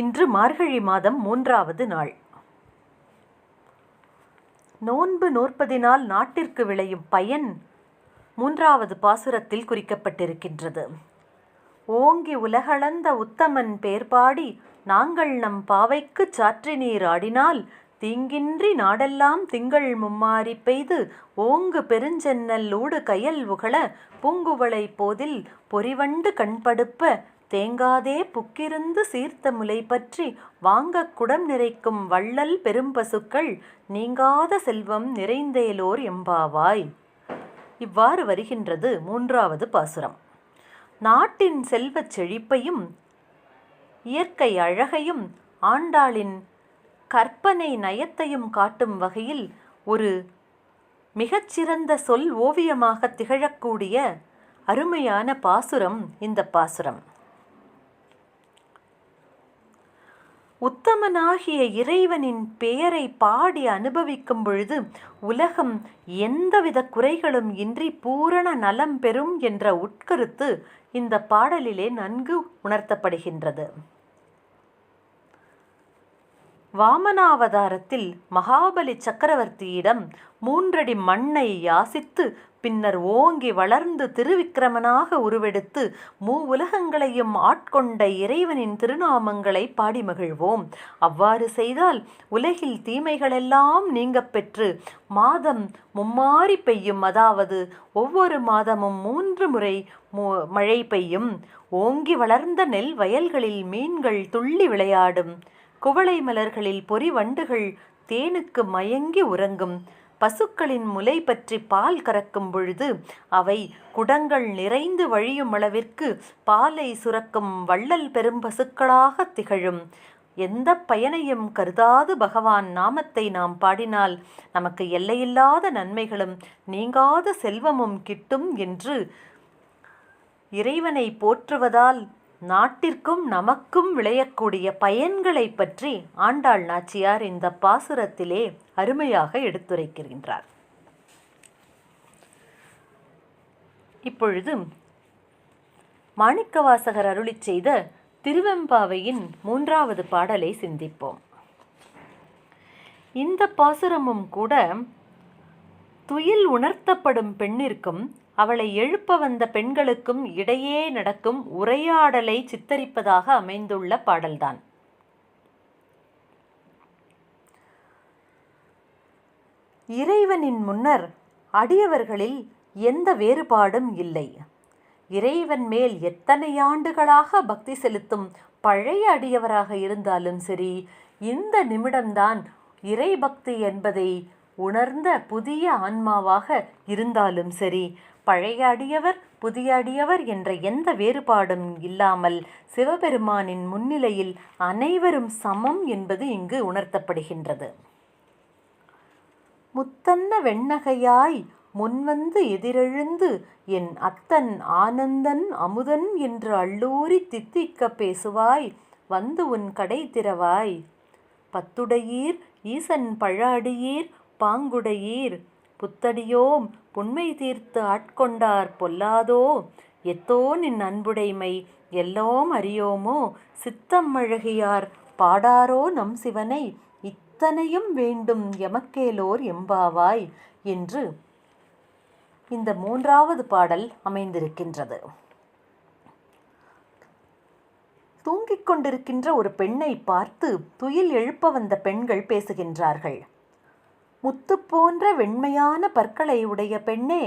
இன்று மார்கழி மாதம் மூன்றாவது நாள். நோன்பு நோற்பதினால் நாட்டிற்கு விளையும் பயன் மூன்றாவது பாசுரத்தில் குறிக்கப்பட்டிருக்கின்றது. ஓங்கி உலகளந்த உத்தமன் பேர்பாடி நாங்கள் நம் பாவைக்குச் சாற்றி நீர் ஆடினால் தீங்கின்றி நாடெல்லாம் திங்கள் மும்மாரி பெய்து ஓங்கு பெருஞ்சென்னல் ஊடு கயல் உகள பூங்குவளை போதில் பொறிவண்டு கண்படுப்ப தேங்காதே புக்கிருந்து சீர்த்த முலை பற்றி வாங்கக் குடம் நிறைக்கும் வள்ளல் பெரும்பசுக்கள் நீங்காத செல்வம் நிறைந்தேலோர் எம்பாவாய். இவ்வாறு வருகின்றது மூன்றாவது பாசுரம். நாட்டின் செல்வச் செழிப்பையும் இயற்கை அழகையும் ஆண்டாளின் கற்பனை நயத்தையும் காட்டும் வகையில் ஒரு மிகச்சிறந்த சொல் ஓவியமாக திகழக்கூடிய அருமையான பாசுரம் இந்த பாசுரம். உத்தமனாகிய இறைவனின் பெயரை பாடி அனுபவிக்கும் பொழுது உலகம் எந்தவித குறைகளும் இன்றி பூரண நலம் பெறும் என்ற உட்கருத்து இந்த பாடலிலே நன்கு உணர்த்தப்படுகின்றது. வாமனாவதாரத்தில் மகாபலி சக்கரவர்த்தியிடம் மூன்றடி மண்ணை யாசித்து பின்னர் ஓங்கி வளர்ந்து திருவிக்கிரமனாக உருவெடுத்து மூ உலகங்களையும் ஆட்கொண்ட இறைவனின் திருநாமங்களை பாடி மகிழ்வோம். அவ்வாறு செய்தால் உலகில் தீமைகளெல்லாம் நீங்கப் பெற்று மாதம் மும்மாறி பெய்யும். அதாவது ஒவ்வொரு மாதமும் மூன்று முறை மழை பெய்யும். ஓங்கி வளர்ந்த நெல் வயல்களில் மீன்கள் துள்ளி விளையாடும். குவளை மலர்களில் பொறி வண்டுகள் தேனுக்கு மயங்கி உறங்கும். பசுக்களின் முலை பற்றி பால் கறக்கும் பொழுது அவை குடங்கள் நிறைந்து வழியும் அளவிற்கு பாலை சுரக்கும் வள்ளல் பெரும் பசுக்களாக திகழும். எந்த பயனையும் கருதாது பகவான் நாமத்தை நாம் பாடினால் நமக்கு எல்லையில்லாத நன்மைகளும் நீங்காத செல்வமும் கிட்டும் என்று இறைவனை போற்றுவதால் நாட்டிற்கும் நமக்கும் விளையக்கூடிய பயன்களைப் பற்றி ஆண்டாள் நாச்சியார் இந்த பாசுரத்திலே அருமையாக எடுத்துரைக்கின்றார். இப்பொழுது மாணிக்கவாசகர் அருளிச் செய்த திருவெம்பாவையின் மூன்றாவது பாடலை சிந்திப்போம். இந்த பாசுரமும் கூட துயில் உணர்த்தப்படும் பெண்ணிற்கும் அவளை எழுப்ப வந்த பெண்களுக்கும் இடையே நடக்கும் உரையாடலை சித்தரிப்பதாக அமைந்துள்ள பாடல்தான். இறைவனின் முன்னர் அடியவர்களில் எந்த வேறுபாடும் இல்லை. இறைவன் மேல் எத்தனை ஆண்டுகளாக பக்தி செலுத்தும் பழைய அடியவராக இருந்தாலும் சரி இந்த நிமிடம்தான் இறை பக்தி என்பதை உணர்ந்த புதிய ஆன்மாவாக இருந்தாலும் சரி பழைய அடியவர் புதிய அடியவர் என்ற எந்த வேறுபாடும் இல்லாமல் சிவபெருமானின் முன்னிலையில் அனைவரும் சமம் என்பது இங்கு உணர்த்தப்படுகின்றது. முத்தன்ன வெண்ணகையாய் முன்வந்து எதிரெழுந்து என் அத்தன் ஆனந்தன் அமுதன் என்று அள்ளூரி தித்திக்க பேசுவாய் வந்து உன் கடை திறவாய். பத்துடையீர் ஈசன் பழாடியீர் பாங்குடையீர் புத்தடியோம் புன்மை தீர்த்து ஆட்கொண்டார் பொல்லாதோ? எத்தோ நின் அன்புடைமை எல்லோம் அறியோமோ? சித்தம் அழகியார் பாடாரோ நம் சிவனை? இத்தனையும் வேண்டும் எமக்கேலோர் எம்பாவாய்? என்று இந்த மூன்றாவது பாடல் அமைந்திருக்கின்றது. தூங்கிக் கொண்டிருக்கின்ற ஒரு பெண்ணை பார்த்து துயில் எழுப்ப வந்த பெண்கள் பேசுகின்றார்கள். முத்து போன்ற வெண்மையான பற்களை உடைய பெண்ணே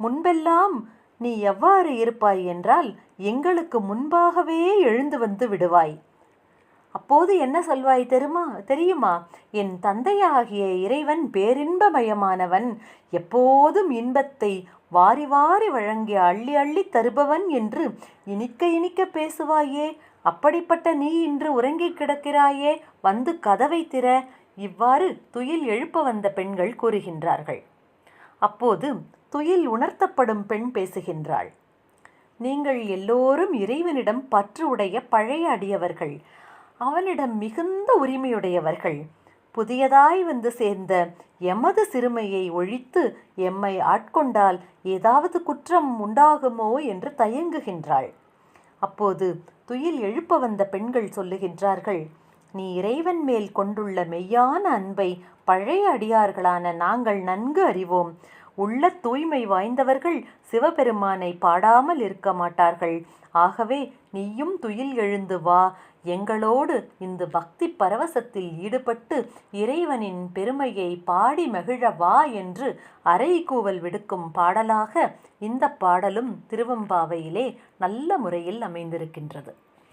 முன்பெல்லாம் நீ எவ்வாறு இருப்பாய் என்றால் எங்களுக்கு முன்பாகவே எழுந்து வந்து விடுவாய். அப்போது என்ன சொல்வாய் தெரியுமா? தெரியுமா? என் தந்தையாகிய இறைவன் பேரின்பமயமானவன். எப்போதும் இன்பத்தை வாரி வாரி வழங்கி அள்ளி அள்ளி தருபவன் என்று இனிக்க இனிக்க பேசுவாயே. அப்படிப்பட்ட நீ இன்று உறங்கிக் கிடக்கிறாயே. வந்து கதவை திற. இவ்வாறு துயில் எழுப்ப வந்த பெண்கள் கூறுகின்றார்கள். அப்போது துயில் உணர்த்தப்படும் பெண் பேசுகின்றாள். நீங்கள் எல்லோரும் இறைவனிடம் பற்று உடைய பழைய அடியவர்கள் அவனிடம் மிகுந்த உரிமையுடையவர்கள். புதியதாய் வந்து சேர்ந்த எமது சிறுமையை ஒழித்து எம்மை ஆட்கொண்டால் ஏதாவது குற்றம் உண்டாகுமோ என்று தயங்குகின்றாள். அப்போது துயில் எழுப்ப வந்த பெண்கள் சொல்லுகின்றார்கள் நீ இறைவன் மேல் கொண்டுள்ள மெய்யான அன்பை பழைய அடியார்களான நாங்கள் நன்கு அறிவோம். உள்ள தூய்மை வாய்ந்தவர்கள் சிவபெருமானை பாடாமல் இருக்க மாட்டார்கள். ஆகவே நீயும் துயில் எழுந்து வா. எங்களோடு இந்த பக்தி பரவசத்தில் ஈடுபட்டு இறைவனின் பெருமையை பாடி மகிழ வா என்று அறைகூவல் விடுக்கும் பாடலாக இந்த பாடலும் திருவம்பாவையிலே நல்ல முறையில் அமைந்திருக்கின்றது.